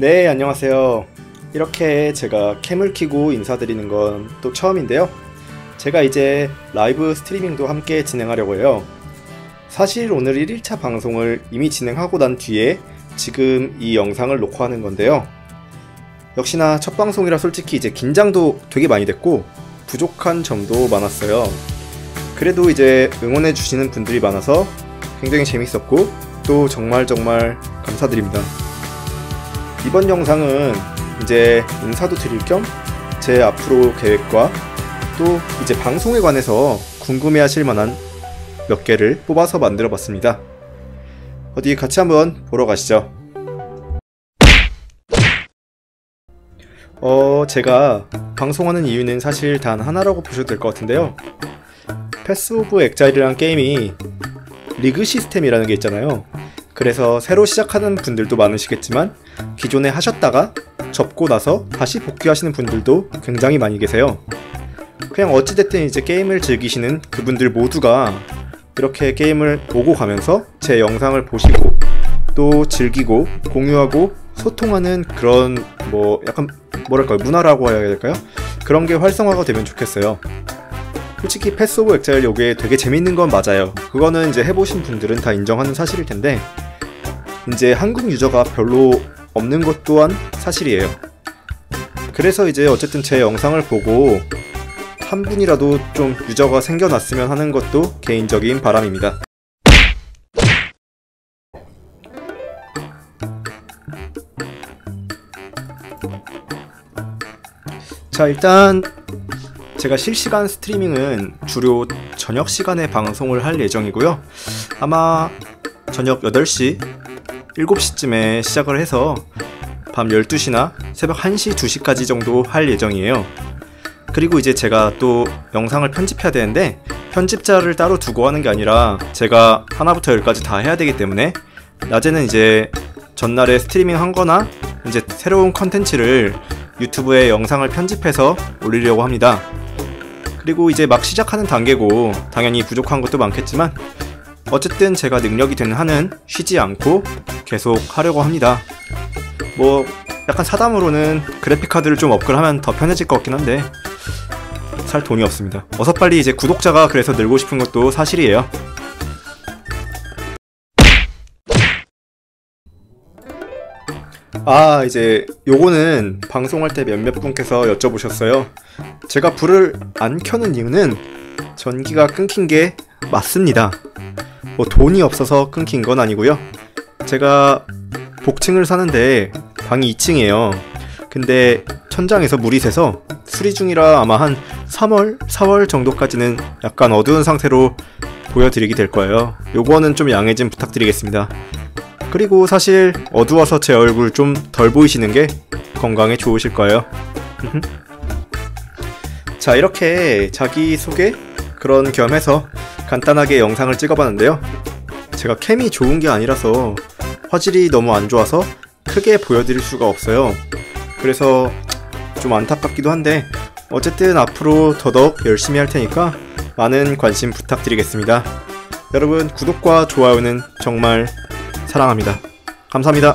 네, 안녕하세요. 이렇게 제가 캠을 키고 인사드리는 건 또 처음인데요. 제가 이제 라이브 스트리밍도 함께 진행하려고 해요. 사실 오늘 1일차 방송을 이미 진행하고 난 뒤에 지금 이 영상을 녹화 하는 건데요. 역시나 첫 방송이라 솔직히 이제 긴장도 되게 많이 됐고 부족한 점도 많았어요. 그래도 이제 응원해 주시는 분들이 많아서 굉장히 재밌었고 또 정말 정말 감사드립니다. 이번 영상은 이제 인사도 드릴 겸 제 앞으로 계획과 또 이제 방송에 관해서 궁금해 하실 만한 몇 개를 뽑아서 만들어 봤습니다. 어디 같이 한번 보러 가시죠. 어, 제가 방송하는 이유는 사실 단 하나라고 보셔도 될 것 같은데요. 패스 오브 엑자일이라는 게임이 리그 시스템이라는 게 있잖아요. 그래서 새로 시작하는 분들도 많으시겠지만 기존에 하셨다가 접고 나서 다시 복귀하시는 분들도 굉장히 많이 계세요. 그냥 어찌됐든 이제 게임을 즐기시는 그분들 모두가 이렇게 게임을 보고 가면서 제 영상을 보시고 또 즐기고 공유하고 소통하는 그런 뭐 약간 뭐랄까요 문화라고 해야 될까요? 그런 게 활성화가 되면 좋겠어요. 솔직히 패스 오브 엑자일 요게 되게 재밌는 건 맞아요. 그거는 이제 해보신 분들은 다 인정하는 사실일 텐데 이제 한국 유저가 별로 없는 것 또한 사실이에요. 그래서 이제 어쨌든 제 영상을 보고 한 분이라도 좀 유저가 생겨났으면 하는 것도 개인적인 바람입니다. 자, 일단 제가 실시간 스트리밍은 주로 저녁 시간에 방송을 할 예정이고요. 아마 저녁 8시, 7시쯤에 시작을 해서 밤 12시나 새벽 1시, 2시까지 정도 할 예정이에요. 그리고 이제 제가 또 영상을 편집해야 되는데 편집자를 따로 두고 하는 게 아니라 제가 하나부터 열까지 다 해야 되기 때문에 낮에는 이제 전날에 스트리밍 한 거나 이제 새로운 컨텐츠를 유튜브에 영상을 편집해서 올리려고 합니다. 그리고 이제 막 시작하는 단계고 당연히 부족한 것도 많겠지만 어쨌든 제가 능력이 되는 한은 쉬지 않고 계속 하려고 합니다. 뭐 약간 사담으로는 그래픽 카드를 좀 업글하면 더 편해질 것 같긴 한데 살 돈이 없습니다. 어서 빨리 이제 구독자가 그래서 늘고 싶은 것도 사실이에요. 아 이제 요거는 방송할 때 몇몇 분께서 여쭤보셨어요. 제가 불을 안 켜는 이유는 전기가 끊긴 게 맞습니다. 뭐 돈이 없어서 끊긴 건 아니고요. 제가 복층을 사는데 방이 2층이에요. 근데 천장에서 물이 새서 수리 중이라 아마 한 3월, 4월 정도까지는 약간 어두운 상태로 보여드리게 될 거예요. 요거는 좀 양해 좀 부탁드리겠습니다. 그리고 사실 어두워서 제 얼굴 좀 덜 보이시는 게 건강에 좋으실 거예요. 자, 이렇게 자기소개 그런 겸 해서 간단하게 영상을 찍어봤는데요. 제가 캠이 좋은 게 아니라서 화질이 너무 안 좋아서 크게 보여드릴 수가 없어요. 그래서 좀 안타깝기도 한데 어쨌든 앞으로 더더욱 열심히 할 테니까 많은 관심 부탁드리겠습니다. 여러분 구독과 좋아요는 정말 사랑합니다. 감사합니다.